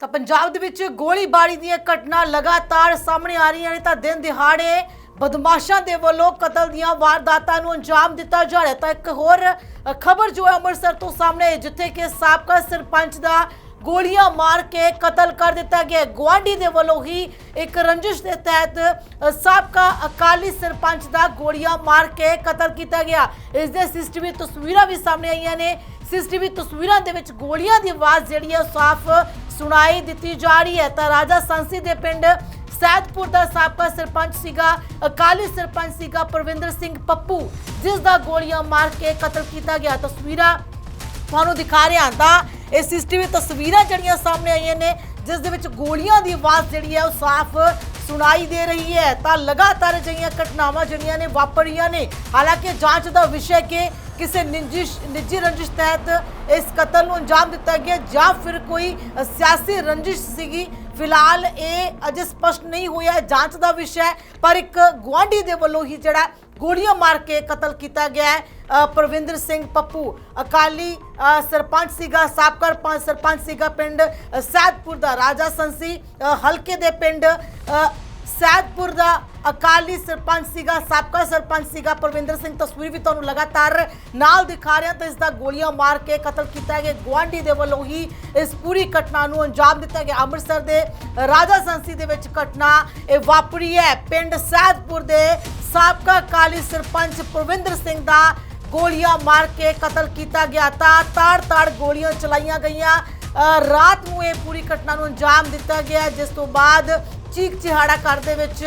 ਤਾਂ ਪੰਜਾਬ ਦੇ ਵਿੱਚ ਗੋਲੀਬਾਰੀ ਦੀਆਂ ਘਟਨਾ ਲਗਾਤਾਰ ਸਾਹਮਣੇ ਆ ਰਹੀਆਂ ਨੇ ਤਾਂ ਦਿਨ ਦਿਹਾੜੇ ਬਦਮਾਸ਼ਾਂ ਦੇ ਵੱਲੋਂ ਕਤਲ ਦੀਆਂ ਵਾਰਦਾਤਾਂ ਨੂੰ ਅੰਜਾਮ ਦਿੱਤਾ ਜਾ ਰਿਹਾ ਤਾਂ ਇੱਕ ਹੋਰ ਖਬਰ ਜੋ ਹੈ ਅੰਮ੍ਰਿਤਸਰ ਤੋਂ ਸਾਹਮਣੇ ਜਿੱਥੇ ਕਿ ਸਾਬਕਾ ਸਰਪੰਚ ਦਾ ਗੋਲੀਆਂ ਮਾਰ ਕੇ ਕਤਲ ਕਰ ਦਿੱਤਾ ਗਿਆ ਗਵਾਂਡੀ ਦੇ ਵੱਲੋਂ ਹੀ ਇੱਕ ਰੰਜਿਸ਼ ਦੇ ਤਹਿਤ ਸਾਬਕਾ ਅਕਾਲੀ ਸਰਪੰਚ ਦਾ ਗੋਲੀਆਂ ਮਾਰ ਕੇ ਕਤਲ ਕੀਤਾ ਗਿਆ। ਇਸ ਦੇ ਸੀਸੀਟੀਵੀ ਤਸਵੀਰਾਂ ਵੀ ਸਾਹਮਣੇ ਆਈਆਂ ਨੇ। ਸੀਸੀਟੀਵੀ ਤਸਵੀਰਾਂ ਦੇ ਵਿੱਚ ਗੋਲੀਆਂ ਦੀ ਆਵਾਜ਼ ਜਿਹੜੀ ਹੈ ਸਾਫ਼ ਸੁਣਾਈ ਦਿੱਤੀ ਜਾ ਰਹੀ ਹੈ। ਤਾਂ ਰਾਜਾ ਸੰਸੀ ਦੇ ਪਿੰਡ ਸੈਦਪੁਰ ਦਾ ਸਾਬਕਾ ਸਰਪੰਚ ਸੀਗਾ, ਅਕਾਲੀ ਸਰਪੰਚ ਸੀਗਾ ਪ੍ਰਵਿੰਦਰ ਸਿੰਘ ਪੱਪੂ, ਜਿਸ ਦਾ ਗੋਲੀਆਂ ਮਾਰ ਕੇ ਕਤਲ ਕੀਤਾ ਗਿਆ। ਤਸਵੀਰਾਂ ਤੁਹਾਨੂੰ ਦਿਖਾ ਰਿਹਾ ਤਾਂ ਇਹ ਸੀਸੀਟੀਵੀ ਤਸਵੀਰਾਂ ਜਿਹੜੀਆਂ ਸਾਹਮਣੇ ਆਈਆਂ ਨੇ, ਜਿਸ ਦੇ ਵਿੱਚ ਗੋਲੀਆਂ ਦੀ ਆਵਾਜ਼ ਜਿਹੜੀ ਹੈ ਉਹ ਸਾਫ਼ ਸੁਣਾਈ ਦੇ ਰਹੀ ਹੈ। ਤਾਂ ਲਗਾਤਾਰ ਅਜਿਹੀਆਂ ਘਟਨਾਵਾਂ ਜਿਹੜੀਆਂ ਨੇ ਵਾਪਰੀਆਂ ਨੇ। ਹਾਲਾਂਕਿ ਜਾਂਚ ਦਾ ਵਿਸ਼ਾ ਕਿ ਕਿਸੇ ਨਿੰਜਿਸ਼ ਨਿੱਜੀ ਰੰਜਿਸ਼ ਤਹਿਤ ਇਸ ਕਤਲ ਨੂੰ ਅੰਜਾਮ ਦਿੱਤਾ ਗਿਆ ਜਾਂ ਫਿਰ ਕੋਈ ਸਿਆਸੀ ਰੰਜਿਸ਼ ਸੀਗੀ ਫਿਲਹਾਲ ਇਹ ਅਜੇ ਸਪਸ਼ਟ ਨਹੀਂ ਹੋਇਆ ਹੈ, ਜਾਂਚ ਦਾ ਵਿਸ਼ਾ ਹੈ ਪਰ ਇੱਕ ਗੁਆਂਢੀ ਦੇ ਵੱਲੋਂ ਹੀ ਜਿਹੜਾ ਗੋਲੀਆਂ ਮਾਰ ਕੇ ਕਤਲ ਕੀਤਾ ਗਿਆ ਹੈ। ਅ, ਪ੍ਰਵਿੰਦਰ ਸਿੰਘ ਪੱਪੂ ਅਕਾਲੀ ਸਰਪੰਚ ਸੀਗਾ ਸਾਬਕਾ ਪੰਚ ਸਰਪੰਚ ਸੀਗਾ ਪਿੰਡ ਸੈਦਪੁਰ ਦਾ ਰਾਜਾ ਸੰਸੀ ਹਲਕੇ ਦੇ ਪਿੰਡ ਸੈਦਪੁਰ ਦਾ ਅਕਾਲੀ ਸਰਪੰਚ ਸੀਗਾ, ਸਾਬਕਾ ਸਰਪੰਚ ਸੀਗਾ ਪਰਵਿੰਦਰ ਸਿੰਘ। ਤਸਵੀਰ ਵੀ ਤੁਹਾਨੂੰ ਲਗਾਤਾਰ ਨਾਲ ਦਿਖਾ ਰਿਹਾ ਤਾਂ ਇਸ ਦਾ ਗੋਲੀਆਂ ਮਾਰ ਕੇ ਕਤਲ ਕੀਤਾ ਗਿਆ। ਗਵਾਂਢੀ ਦੇ ਵੱਲੋਂ ਹੀ ਇਸ ਪੂਰੀ ਘਟਨਾ ਨੂੰ ਅੰਜਾਮ ਦਿੱਤਾ ਗਿਆ। ਅੰਮ੍ਰਿਤਸਰ ਦੇ ਰਾਜਾ ਸੰਸੀ ਦੇ ਵਿੱਚ ਘਟਨਾ ਇਹ ਵਾਪਰੀ ਹੈ। ਪਿੰਡ ਸੈਦਪੁਰ ਦੇ ਸਾਬਕਾ ਅਕਾਲੀ ਸਰਪੰਚ ਪਰਵਿੰਦਰ ਸਿੰਘ ਦਾ ਗੋਲੀਆਂ ਮਾਰ ਕੇ ਕਤਲ ਕੀਤਾ ਗਿਆ। ਤਾਂ ਤਾੜ-ਤਾੜ ਗੋਲੀਆਂ ਚਲਾਈਆਂ ਗਈਆਂ। ਰਾਤ ਨੂੰ ਇਹ ਪੂਰੀ ਘਟਨਾ ਨੂੰ ਅੰਜਾਮ ਦਿੱਤਾ ਗਿਆ ਜਿਸ ਤੋਂ ਬਾਅਦ ਚੀਕ ਚਿਹਾੜਾ ਘਰ ਦੇ ਵਿੱਚ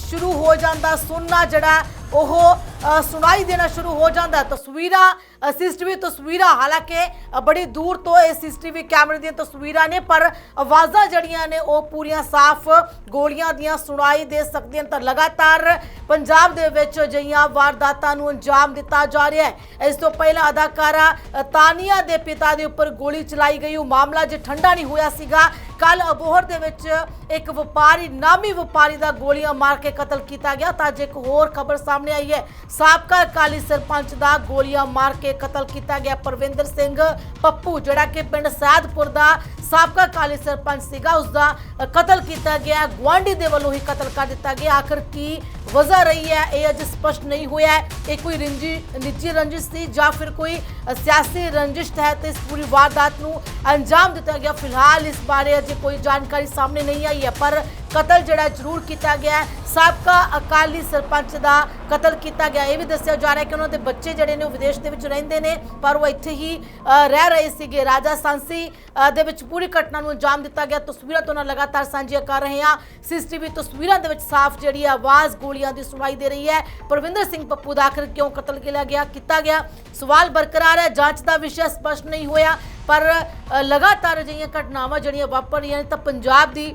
ਸ਼ੁਰੂ ਹੋ ਜਾਂਦਾ ਸੁਣਨਾ ਜਿਹੜਾ ਉਹ ਅ, ਸੁਣਾਈ ਦੇਣਾ ਸ਼ੁਰੂ ਹੋ ਜਾਂਦਾ ਤਸਵੀਰਾਂ ਸੀਸੀਟੀਵੀ ਤਸਵੀਰਾਂ ਹਾਲਾਂਕਿ ਅ, ਬੜੀ ਦੂਰ ਤੋਂ ਇਹ ਸੀਸੀਟੀਵੀ ਕੈਮਰੇ ਦੀਆਂ ਤਸਵੀਰਾਂ ਨੇ ਪਰ ਆਵਾਜ਼ਾਂ ਜਿਹੜੀਆਂ ਨੇ ਉਹ ਪੂਰੀਆਂ ਸਾਫ਼ ਗੋਲੀਆਂ ਦੀਆਂ ਸੁਣਾਈ ਦੇ ਸਕਦੀਆਂ ਨੇ। ਤਾਂ ਲਗਾਤਾਰ ਪੰਜਾਬ ਦੇ ਵਿੱਚ ਅਜਿਹੀਆਂ ਵਾਰਦਾਤਾਂ ਨੂੰ ਅੰਜਾਮ ਦਿੱਤਾ ਜਾ ਰਿਹਾ ਹੈ। ਇਸ ਤੋਂ ਪਹਿਲਾਂ ਅਦਾਕਾਰਾ ਅ, ਤਾਨੀਆ ਦੇ ਪਿਤਾ ਦੇ ਉੱਪਰ ਗੋਲੀ ਚਲਾਈ ਗਈ। ਉਹ ਮਾਮਲਾ ਜੇ ਠੰਡਾ ਨਹੀਂ ਹੋਇਆ ਸੀਗਾ। ਕੱਲ ਅਬੋਹਰ ਦੇ ਵਿੱਚ ਇੱਕ ਵਪਾਰੀ, ਨਾਮੀ ਵਪਾਰੀ ਦਾ ਗੋਲੀਆਂ ਮਾਰ ਕੇ ਕਤਲ ਕੀਤਾ ਗਿਆ ਤਾਂ ਅੱਜ ਇੱਕ ਹੋਰ ਖਬਰ ਸਾਹਮਣੇ ਆਈ ਹੈ। ਸਾਬਕਾ ਅਕਾਲੀ ਸਰਪੰਚ ਦਾ ਗੋਲੀਆਂ ਮਾਰ ਕੇ ਕਤਲ ਕੀਤਾ ਗਿਆ ਪਰਵਿੰਦਰ ਸਿੰਘ ਪੱਪੂ, ਜਿਹੜਾ ਕਿ ਪਿੰਡ ਸੈਦਪੁਰ ਦਾ ਸਾਬਕਾ ਅਕਾਲੀ ਸਰਪੰਚ ਸੀਗਾ ਉਸ ਦਾ ਕਤਲ ਕੀਤਾ ਗਿਆ। ਗੁਆਂਢੀ ਦੇ ਵੱਲੋਂ ਹੀ ਕਤਲ ਕਰ ਦਿੱਤਾ ਗਿਆ। ਆਖਰ ਕੀ ਵਜ੍ਹਾ ਰਹੀ ਹੈ, ਇਹ ਅਜੇ ਸਪਸ਼ਟ ਨਹੀਂ ਹੋਇਆ ਹੈ ਇਹ ਕੋਈ ਰਿੰਜੀ, ਨਿੱਜੀ ਰੰਜਿਸ਼ ਸੀ ਜਾਂ ਫਿਰ ਕੋਈ ਸਿਆਸੀ ਰੰਜਿਸ਼ ਤਹਿਤ ਇਸ ਪੂਰੀ ਵਾਰਦਾਤ ਨੂੰ ਅੰਜਾਮ ਦਿੱਤਾ ਗਿਆ। ਫਿਲਹਾਲ ਇਸ ਬਾਰੇ ਅਜੇ ਕੋਈ ਜਾਣਕਾਰੀ ਸਾਹਮਣੇ ਨਹੀਂ ਆਈ ਹੈ, ਪਰ ਕਤਲ ਜਿਹੜਾ ਜ਼ਰੂਰ ਕੀਤਾ ਗਿਆ ਹੈ। ਸਾਬਕਾ ਅਕਾਲੀ ਸਰਪੰਚ ਦਾ ਕਤਲ ਕੀਤਾ ਗਿਆ। ਇਹ ਵੀ ਦੱਸਿਆ ਜਾ ਰਿਹਾ ਕਿ ਉਹਨਾਂ ਦੇ ਬੱਚੇ ਜਿਹੜੇ ਨੇ ਉਹ ਵਿਦੇਸ਼ ਦੇ ਵਿੱਚ ਰਹਿੰਦੇ ਨੇ, ਪਰ ਉਹ ਇੱਥੇ ਹੀ ਰਹਿ ਰਹੇ ਸੀਗੇ। ਰਾਜਾ ਸਾਂਸੀ ਦੇ ਵਿੱਚ ਪੂਰੀ ਘਟਨਾ ਨੂੰ ਅੰਜਾਮ ਦਿੱਤਾ ਗਿਆ। ਤਸਵੀਰਾਂ ਤੋਂ ਨਾਲ ਲਗਾਤਾਰ ਸਾਂਝੀਆਂ ਕਰ ਰਹੇ ਹਾਂ। ਸੀਸੀਟੀਵੀ ਤਸਵੀਰਾਂ ਦੇ ਵਿੱਚ ਸਾਫ਼ ਜਿਹੜੀ ਆਵਾਜ਼ ਗੋਲੀਆਂ ਦੀ ਸੁਣਾਈ ਦੇ ਰਹੀ ਹੈ। ਪ੍ਰਵਿੰਦਰ ਸਿੰਘ ਪੱਪੂ ਦਾ ਆਖਰ ਕਿਉਂ ਕਤਲ ਕੀਤਾ ਗਿਆ ਕੀਤਾ ਗਿਆ? ਸਵਾਲ ਬਰਕਰਾਰ ਹੈ, ਜਾਂਚ ਦਾ ਵਿਸ਼ਾ ਸਪਸ਼ਟ ਨਹੀਂ ਹੋਇਆ, ਪਰ ਲਗਾਤਾਰ ਅਜਿਹੀਆਂ ਘਟਨਾਵਾਂ ਜਿਹੜੀਆਂ ਵਾਪਰ ਰਹੀਆਂ ਨੇ ਤਾਂ ਪੰਜਾਬ ਦੀ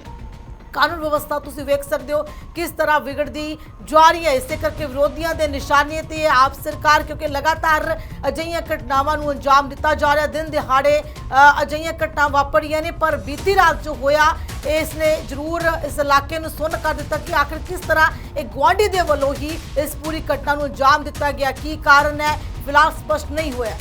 ਕਾਨੂੰਨ ਵਿਵਸਥਾ ਤੁਸੀਂ ਵੇਖ ਸਕਦੇ ਹੋ ਕਿਸ ਤਰ੍ਹਾਂ ਵਿਗੜਦੀ ਜਾ ਰਹੀ ਹੈ। ਇਸੇ ਕਰਕੇ ਵਿਰੋਧੀਆਂ ਦੇ ਨਿਸ਼ਾਨੇ ਤੇ ਆਪ ਸਰਕਾਰ ਕਿਉਂਕਿ ਲਗਾਤਾਰ ਅਜਿਹੀਆਂ ਘਟਨਾਵਾਂ ਨੂੰ ਅੰਜਾਮ ਦਿੱਤਾ ਜਾ ਰਿਹਾ। ਦਿਨ ਦਿਹਾੜੇ ਅ, ਅਜਿਹੀਆਂ ਘਟਨਾ ਵਾਪਰੀਆਂ ਨੇ ਪਰ ਬੀਤੀ ਰਾਤ ਜੋ ਹੋਇਆ ਇਸ ਨੇ ਜ਼ਰੂਰ ਇਸ ਇਲਾਕੇ ਨੂੰ ਸੁੰਨ ਕਰ ਦਿੱਤਾ ਕਿ ਆਖਿਰ ਕਿਸ ਤਰ੍ਹਾਂ ਇਹ ਗੁਆਂਢੀ ਦੇ ਵੱਲੋਂ ਹੀ ਇਸ ਪੂਰੀ ਘਟਨਾ ਨੂੰ ਅੰਜਾਮ ਦਿੱਤਾ ਗਿਆ। ਕੀ ਕਾਰਨ ਹੈ? ਫਿਲਹਾਲ ਸਪਸ਼ਟ ਨਹੀਂ ਹੋਇਆ।